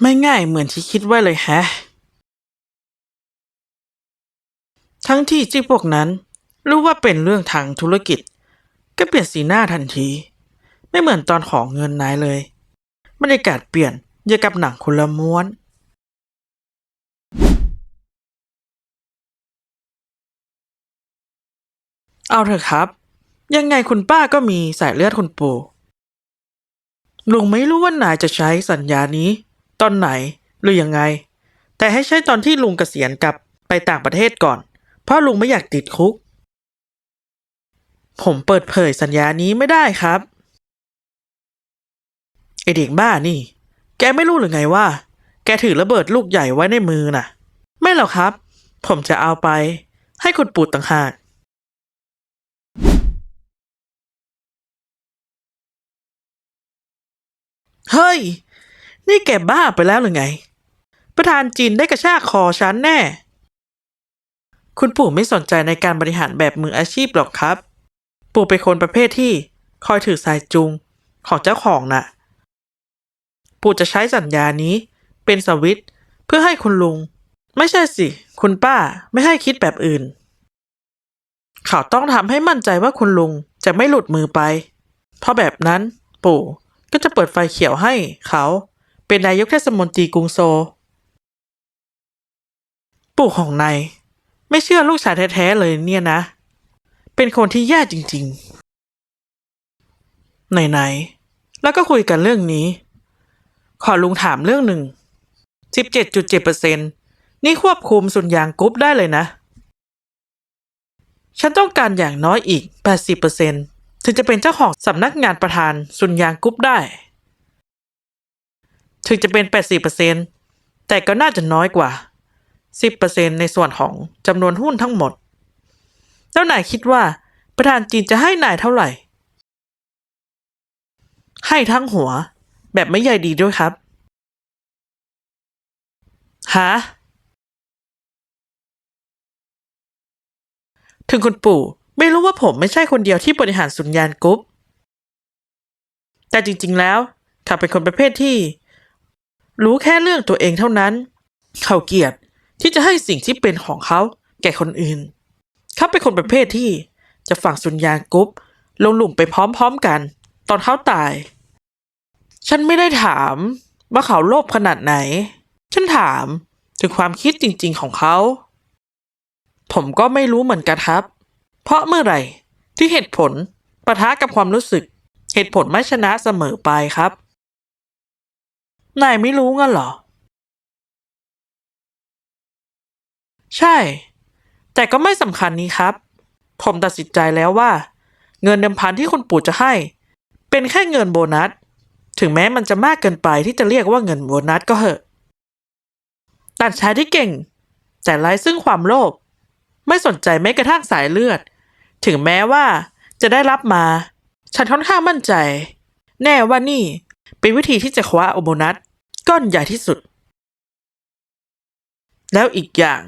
ไม่ง่ายเหมือนที่คิดไว้เลยแฮะ ทั้งที่ที่พวกนั้นรู้ว่าเป็นเรื่องทางธุรกิจ ก็เปลี่ยนสีหน้าทันที ไม่เหมือนตอนของเงินนายเลยบรรยากาศเปลี่ยนอย่างกับหนังคนละม้วน เอาเถอะครับ ยังไงคุณป้าก็มีสายเลือดคุณปู่ลุงไม่รู้ว่านายจะใช้สัญญานี้ ตอนไหนหรือยังไง แต่ให้ใช้ตอนที่ลุงเกษียณกลับไปต่างประเทศก่อน เพราะลุงไม่อยากติดคุก ผมเปิดเผยสัญญานี้ไม่ได้ครับไอเด็กบ้านี่ แกไม่รู้หรือไงว่า แกถือระเบิดลูกใหญ่ไว้ในมือน่ะ ไม่หรอกครับ ผมจะเอาไป ให้คุณปู่ต่างหากเฮ้ย นี่แกบ้าไปแล้วหรือไง ประธานจีนได้กระชากคอฉันแน่ คุณปู่ไม่สนใจในการบริหารแบบมืออาชีพหรอกครับ ปู่เป็นคนประเภทที่คอยถือสายจูงของเจ้าของน่ะ ปู่จะใช้สัญญานี้เป็นสวิตช์เพื่อให้คุณลุง ไม่ใช่สิ คุณป้าไม่ให้คิดแบบอื่น เขาต้องทำให้มั่นใจว่าคุณลุงจะไม่หลุดมือไป เพราะแบบนั้นปู่ก็จะเปิดไฟเขียวให้เขา เป็นนายกเทศมนตรีกรุงโซลปู่ของนายไม่เชื่อลูกชายแท้ๆเลยเนี่ยนะ เป็นคนที่แย่จริงๆ ไหนๆ แล้วก็คุยกันเรื่องนี้ ขอลุงถามเรื่องหนึ่ง 17.7%นี่ควบคุมสุนยางกรุ๊ปได้เลยนะ ฉันต้องการอย่างน้อยอีก 80%ถึงจะเป็นเจ้าของสำนักงานประธานสุนยางกรุ๊ปได้ ถึงจะเป็น 80%แต่ก็น่าจะน้อยกว่า 10%ในส่วนของจำนวนหุ้นทั้งหมด แล้วนายคิดว่าประธานจีนจะให้นายเท่าไหร่ ให้ทั้งหัว แบบไม่ใหญ่ดีด้วยครับฮะถึงคุณปู่ไม่รู้ว่าผมไม่ใช่คนเดียวที่บริหารสุนยานกรุ๊ปแต่จริงๆแล้วเขาเป็นคนประเภทที่ รู้แค่เรื่องตัวเองเท่านั้น เขาเกลียดที่จะให้สิ่งที่เป็นของเขาแก่คนอื่น เขาเป็นคนประเภทที่จะฝังสุนยากรุ๊ปลงหลุมไปพร้อมๆกัน ตอนเขาตาย ฉันไม่ได้ถามว่าเขาโลภขนาดไหน ฉันถามถึงความคิดจริงๆของเขา ผมก็ไม่รู้เหมือนกันครับ เพราะเมื่อไหร่ที่เหตุผลปะทะกับความรู้สึก เหตุผลไม่ชนะเสมอไปครับ นายไม่รู้งั้นเหรอ ใช่ แต่ก็ไม่สำคัญนี้ครับ ผมตัดสินใจแล้วว่า เงินเดิมพันที่คุณปู่จะให้ เป็นแค่เงินโบนัส ถึงแม้มันจะมากเกินไปที่จะเรียกว่าเงินโบนัสก็เหอะ ตัดชายที่เก่ง แต่ไร้ซึ่งความโลภไม่สนใจแม้กระทั่งสายเลือด ถึงแม้ว่าจะได้รับมา ฉันค่อนข้างมั่นใจ แน่ว่านี่ เป็นวิธีที่จะคว้าโอโบนัสก้อนใหญ่ที่สุด แล้วอีกอย่าง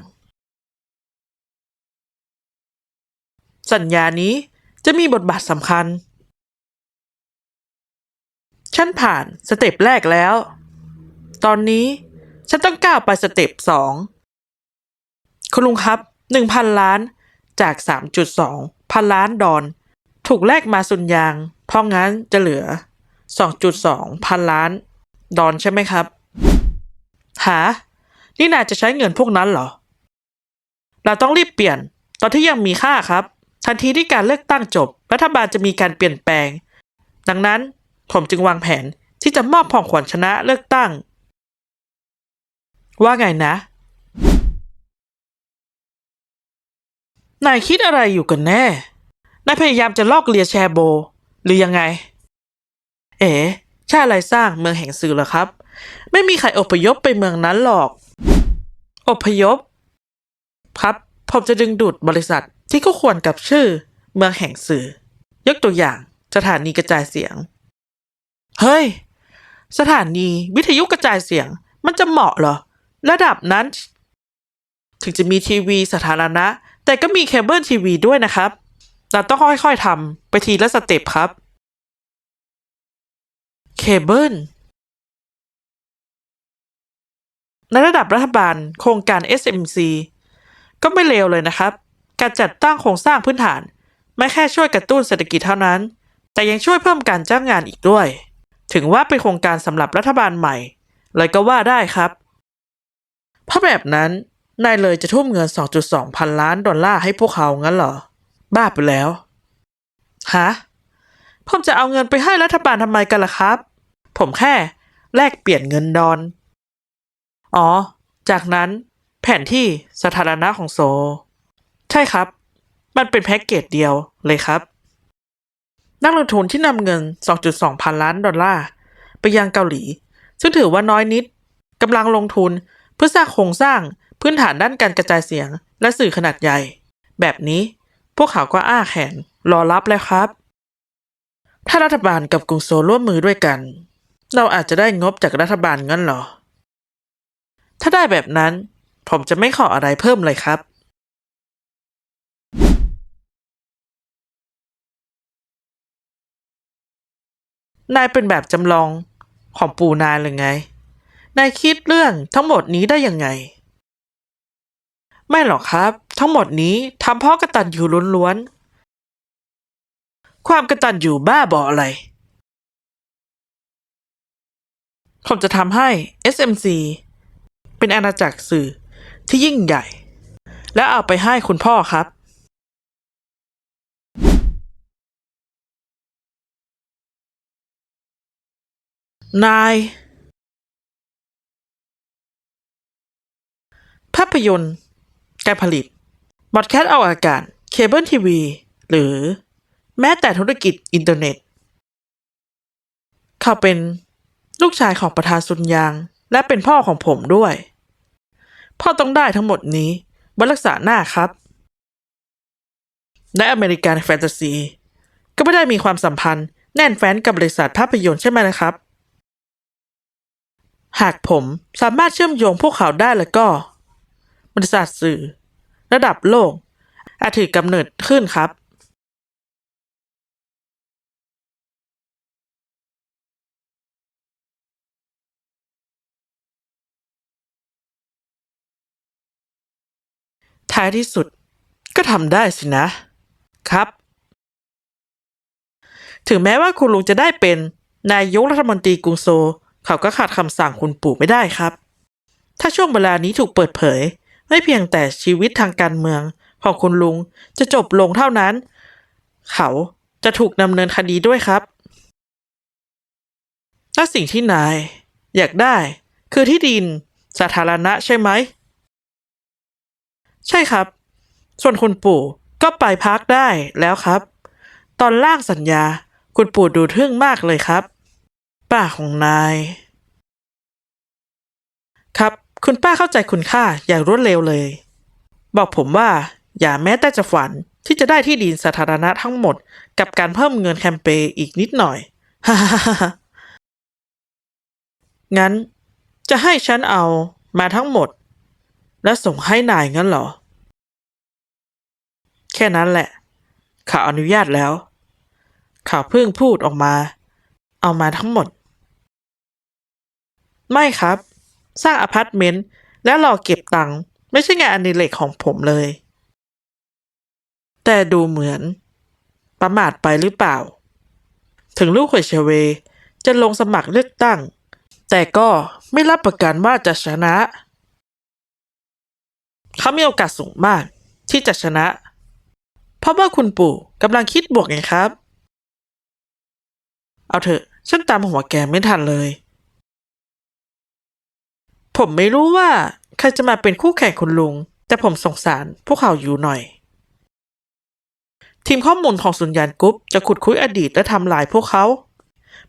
สัญญานี้จะมีบทบาทสำคัญ ฉันผ่านสเต็ปแรกแล้ว ตอนนี้ฉันต้องก้าวไปสเต็ปสองคุณลุงครับหนึ่งพันล้านจากสามจุดสองพันล้านดอน ถูกแลกมาสุนยาง เพราะงั้นจะเหลือ สองจุดสองพันล้าน ดอนใช่ไหมครับ หา นี่นายจะใช้เงินพวกนั้นเหรอ เราต้องรีบเปลี่ยน ตอนที่ยังมีค่าครับ ทันทีที่การเลือกตั้งจบ รัฐบาลจะมีการเปลี่ยนแปลง ดังนั้นผมจึงวางแผนที่จะมอบของขวัญชนะเลือกตั้ง ว่าไงนะ นายคิดอะไรอยู่กันแน่ นายพยายามจะลอกเลียแชโบ หรือยังไง เอ๋ชาติไรสร้างเมืองแห่งสื่อเหรอครับ ไม่มีใครอพยพไปเมืองนั้นหรอก อพยพ ครับผมจะดึงดูดบริษัทที่ก็ควรกับชื่อ เมืองแห่งสื่อ ยกตัวอย่างสถานีกระจายเสียง เฮ้ย สถานีวิทยุกระจายเสียง มันจะเหมาะเหรอ ระดับนั้น ถึงจะมีทีวีสาธารณะ แต่ก็มีเคเบิลทีวีด้วยนะครับ เราต้องค่อยๆทำไปทีละสเต็ปครับ เคเบิลในระดับรัฐบาลโครงการ SMC ก็ไม่เลวเลยนะครับ การจัดตั้งโครงสร้างพื้นฐาน ไม่แค่ช่วยกระตุ้นเศรษฐกิจเท่านั้น แต่ยังช่วยเพิ่มการจ้างงานอีกด้วย ถึงว่าเป็นโครงการสำหรับรัฐบาลใหม่ เลยก็ว่าได้ครับ เพราะแบบนั้นนายเลยจะทุ่มเงิน 2.2 พันล้านดอลลาร์ให้พวกเขางั้นเหรอ บ้าไปแล้ว ฮะผมจะเอาเงินไปให้รัฐบาลทำไมกันล่ะครับ ผมแค่แลกเปลี่ยนเงินดอน อ๋อ จากนั้นแผนที่สาธารณะของโซ ใช่ครับ มันเป็นแพ็กเกจเดียวเลยครับ นักลงทุนที่นำเงิน 2.2 พันล้านดอลลาร์ไปยังเกาหลี ซึ่งถือว่าน้อยนิดกำลังลงทุนเพื่อสร้างโครงสร้างพื้นฐานด้านการกระจายเสียงและสื่อขนาดใหญ่ แบบนี้พวกเขาก็อ้าแขนรอรับแล้วครับ ถ้ารัฐบาลกับกรุงโซลร่วมมือด้วยกัน เราอาจจะได้งบจากรัฐบาลงั้นเหรอ ถ้าได้แบบนั้น ผมจะไม่ขออะไรเพิ่มเลยครับ นายเป็นแบบจำลองของปู่นายเลยไง นายคิดเรื่องทั้งหมดนี้ได้ยังไง ไม่หรอกครับ ทั้งหมดนี้ทำเพราะกระตันอยู่ล้วนๆ ความกระตันอยู่บ้าบออะไร ผมจะทำให้ SMC เป็นอาณาจักรสื่อที่ยิ่งใหญ่ และเอาไปให้คุณพ่อครับ นาย ภาพยนตร์ การผลิต บอดแคสต์ออกอากาศ เคเบิลทีวี หรือแม้แต่ธุรกิจอินเทอร์เน็ต เขาเป็น ลูกชายของประธานซุนยาง และเป็นพ่อของผมด้วย พ่อต้องได้ทั้งหมดนี้บนรักษาหน้าครับ และอเมริกันแฟนตาซี ก็ไม่ได้มีความสัมพันธ์แน่นแฟ้นกับบริษัทภาพยนตร์ใช่ไหมนะครับ หากผมสามารถเชื่อมโยงพวกเขาได้แล้วก็ บริษัทสื่อ ระดับโลกอาจถือกำเนิดขึ้นครับ ท้ายที่สุด ก็ทำได้สินะ ครับ ถึงแม้ว่าคุณลุงจะได้เป็นนายกรัฐมนตรีกรุงโซลเขาก็ขาดคำสั่งคุณปู่ไม่ได้ครับ ถ้าช่วงเวลานี้ถูกเปิดเผย ไม่เพียงแต่ชีวิตทางการเมือง ของคุณลุงจะจบลงเท่านั้น เขาจะถูกดำเนินคดีด้วยครับและสิ่งที่นาย อยากได้ คือที่ดินสาธารณะใช่ไหม ใช่ครับ ส่วนคุณปู่ก็ไปพักได้แล้วครับ ตอนล่างสัญญาคุณปู่ดูทึ่งมากเลยครับ ป้าของนาย ครับ คุณป้าเข้าใจคุณค่าอย่างรวดเร็วเลย บอกผมว่าอย่าแม้แต่จะฝันที่จะได้ที่ดินสาธารณะทั้งหมด กับการเพิ่มเงินแคมเปญอีกนิดหน่อยงั้นจะให้ฉันเอามาทั้งหมด และส่งให้นายงั้นเหรอ แค่นั้นแหละเขาอนุญาตแล้วเขาเพิ่งพูดออกมา เอามาทั้งหมด ไม่ครับ สร้างอพาร์ตเมนต์และรอเก็บตังค์ไม่ใช่งานอดิเรกของผมเลย แต่ดูเหมือน ประมาทไปหรือเปล่า ถึงลูกเหวยเชเว จะลงสมัครเลือกตั้ง แต่ก็ไม่รับประกันว่าจะชนะ เขามีโอกาสสูงมากที่จะชนะ เพราะว่าคุณปู่กำลังคิดบวกไงครับ เอาเถอะ ฉันตามหัวแกไม่ทันเลย ผมไม่รู้ว่าใครจะมาเป็นคู่แข่งคุณลุง แต่ผมสงสารพวกเขาอยู่หน่อย ทีมข้อมูลของสุญญานกรุ๊ปจะขุดคุยอดีตและทำลายพวกเขา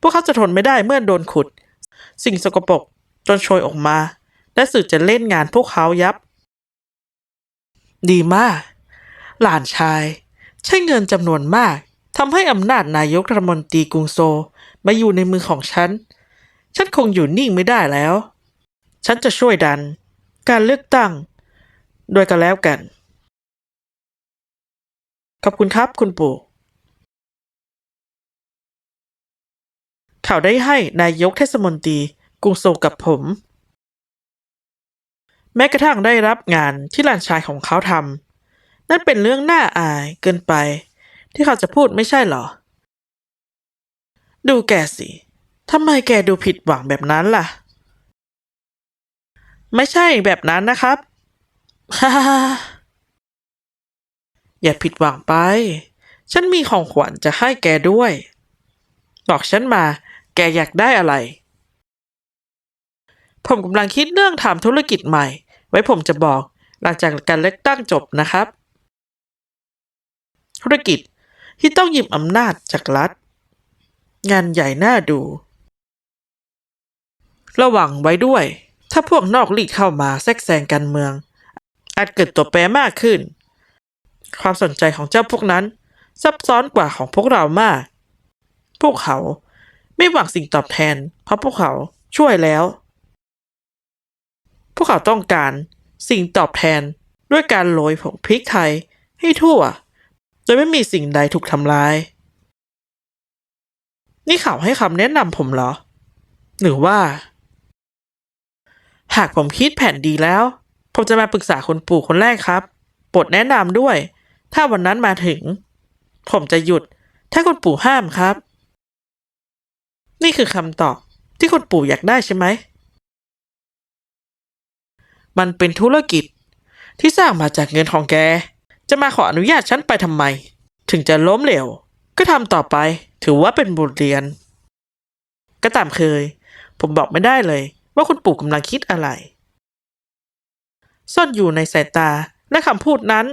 พวกเขาจะทนไม่ได้เมื่อโดนขุด สิ่งสกปรกจนโชยออกมา และสื่อจะเล่นงานพวกเขายับ ดีมาก หลานชาย ใช้เงินจำนวนมากทำให้อำนาจนายกรัฐมนตรีกรุงโซมาอยู่ในมือของฉัน ฉันคงอยู่นิ่งไม่ได้แล้ว ฉันจะช่วยดัน การเลือกตั้ง โดยกันแล้วกัน ขอบคุณครับคุณปู่เขาได้ให้นายกเทศมนตรีกรุงโซกับผม แม้กระทั่งได้รับงานที่หลานชายของเขาทำนั่นเป็นเรื่องน่าอายเกินไป ที่เขาจะพูดไม่ใช่หรอ ดูแกสิทำไมแกดูผิดหวังแบบนั้นล่ะ ไม่ใช่แบบนั้นนะครับฮ่าฮ่าฮ่าอย่าผิดหวังไป ฉันมีของขวัญจะให้แกด้วย บอกฉันมา แกอยากได้อะไร ผมกำลังคิดเรื่องทำธุรกิจใหม่ ไว้ผมจะบอกหลังจากการเลือกตั้งจบนะครับ ธุรกิจที่ต้องหยิบอำนาจจากรัฐ งานใหญ่น่าดู ระวังไว้ด้วย ถ้าพวกนอกลีกเข้ามาแทรกแซงการเมือง อาจเกิดตัวแปรมากขึ้น ความสนใจของเจ้าพวกนั้น ซับซ้อนกว่าของพวกเรามาก พวกเขาไม่หวังสิ่งตอบแทน เพราะพวกเขาช่วยแล้ว พวกเขาต้องการสิ่งตอบแทนด้วยการโรยผงพริกไทยให้ทั่วโดยไม่มีสิ่งใดถูกทำลาย นี่เขาให้คำแนะนำผมเหรอ หรือว่า หากผมคิดแผนดีแล้ว ผมจะมาปรึกษาคุณปู่คนแรกครับโปรดแนะนำด้วย ถ้าวันนั้นมาถึง ผมจะหยุด ถ้าคุณปู่ห้ามครับ นี่คือคำตอบที่คุณปู่อยากได้ใช่ไหม มันเป็นธุรกิจ ที่สร้างมาจากเงินของแก จะมาขออนุญาตฉันไปทำไม ถึงจะล้มเหลว ก็ทำต่อไป ถือว่าเป็นบทเรียน ก็ตามเคย ผมบอกไม่ได้เลย ว่าคุณปู่กำลังคิดอะไร ซ่อนอยู่ในสายตาและคำพูดนั้น